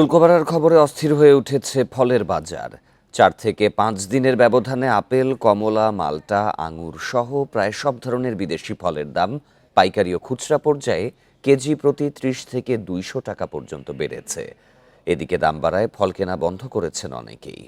শুল্ক বাড়ার খবরে অস্থির হয়ে উঠেছে ফলের বাজার। চার থেকে পাঁচ দিনের ব্যবধানে আপেল, কমলা, মালটা, আঙুর সহ প্রায় সব ধরনের বিদেশি ফলের দাম পাইকারি ও খুচরা পর্যায়ে কেজি প্রতি ত্রিশ থেকে দুইশো টাকা পর্যন্ত বেড়েছে। এদিকে দাম বাড়ায় ফল কেনা বন্ধ করেছেন অনেকেই।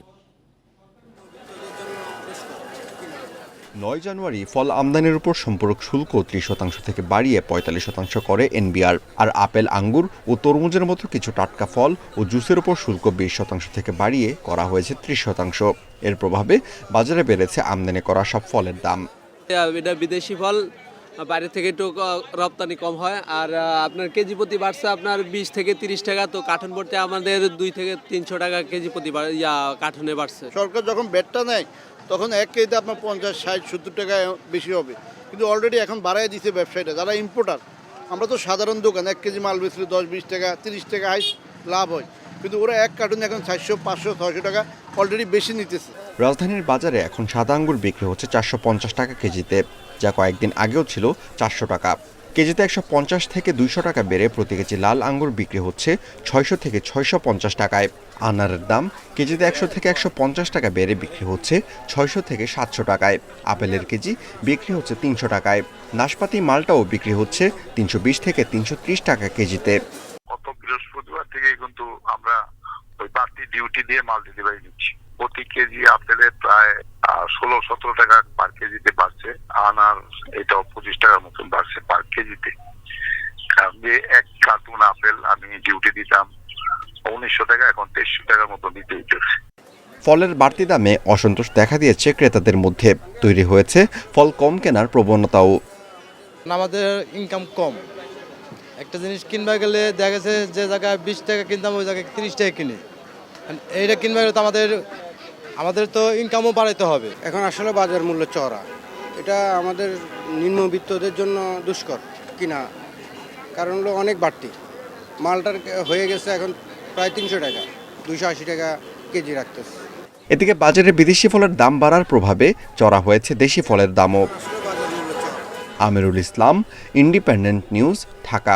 নয় জানুয়ারি ফল আমদানির উপর সম্পূরক শুল্ক ত্রিশ শতাংশ থেকে বাড়িয়ে পঁয়তাল্লিশ শতাংশ করে এনবিআর। আর আপেল আঙ্গুর ও তরমুজের মতো কিছু টাটকা ফল ও জুসের উপর শুল্ক বিশ শতাংশ থেকে বাড়িয়ে করা হয়েছে ত্রিশ শতাংশ। এর প্রভাবে বাজারে বেড়েছে আমদানি করা সব ফলের দাম। এটা বিদেশি ফল বাইরে থেকে একটু রপ্তানি কম হয়। আর আপনার কেজি প্রতি বাড়ছে আপনার বিশ থেকে তিরিশ টাকা তো কার্টন পড়তে আমাদের দুই থেকে তিনশো টাকা কেজি প্রতি বাড়- ইয়া কার্টনে বাড়ছে। সরকার যখন বেডটা নেয় তখন এক কেজিতে আপনার পঞ্চাশ, ষাট, সত্তর টাকা বেশি হবে। কিন্তু অলরেডি এখন বাড়াই দিচ্ছে ব্যবসায়ীরা, যারা ইম্পোর্টার আমরা তো সাধারণ দোকান, এক কেজি মাল বেচলে দশ, বিশ টাকা, তিরিশ টাকা হাইস লাভ হয়। কিন্তু ওরা এক কার্টুন এখন চারশো, পাঁচশো, ছয়শো টাকা অলরেডি বেশি নিতেছে। রাজধানীর বাজারে এখন সাদা আঙ্গুর বিক্রি হচ্ছে চারশো পঞ্চাশ টাকা কেজিতে, যা কয়েকদিন আগেও ছিল চারশো টাকা। কেজিতে একশো পঞ্চাশ থেকে দুইশো টাকা বেড়ে প্রতি কেজি লাল আঙ্গুর বিক্রি হচ্ছে ছয়শো থেকে ছয়শো পঞ্চাশ টাকায়। আনারের দাম কেজিতে একশো থেকে একশো পঞ্চাশ টাকা বেড়ে বিক্রি হচ্ছে ছয়শো থেকে সাতশো টাকায়। আপেলের কেজি বিক্রি হচ্ছে তিনশো টাকায়। নাশপাতি মালটাও বিক্রি হচ্ছে তিনশো বিশ থেকে তিনশো ত্রিশ টাকা কেজিতে। গত বৃহস্পতিবার থেকে কিন্তু আমরা ওই বাড়তি ডিউটি দিয়ে মাল ডেলিভারি দিচ্ছি প্রতি কেজি আপেলে প্রায় ষোলো সতেরো টাকা পার কেজিতে বাড়ছে। আনার এটাও পঁচিশ টাকার মতন বাড়ছে পার কেজিতে যে এক কার্টুন আপেল আমি ডিউটি দিতাম উনিশশো টাকা এখন তেইশশো টাকার মতো দিতে হইতেছে ফলের বাড়তি দামে অসন্তোষ দেখা দিয়েছে ক্রেতাদের মধ্যে। তৈরি হয়েছে ফল কম কেনার প্রবণতাও। আমাদের ইনকাম কম। একটা জিনিস কিনবা গেলে দেখা গেছে যে জায়গায় বিশ টাকা কিনতাম ওই জায়গায় তিরিশ টাকা কিনি। এইটা কিনবা গেলে তো আমাদের আমাদের তো ইনকামও বাড়াইতে হবে। এখন আসলে বাজার মূল্য চড়া এটা আমাদের নিম্নবিত্তদের জন্য দুষ্কর কিনা? কারণ হলো অনেক বাড়তি। মালটার হয়ে গেছে এখন প্রায় তিনশো টাকা দুশো আশি টাকা কেজি রাখতেছে। এদিকে বাজারে বিদেশি ফলের দাম বাড়ার প্রভাবে চড়া হয়েছে দেশি ফলের দামও। Amirul Islam Independent News Dhaka.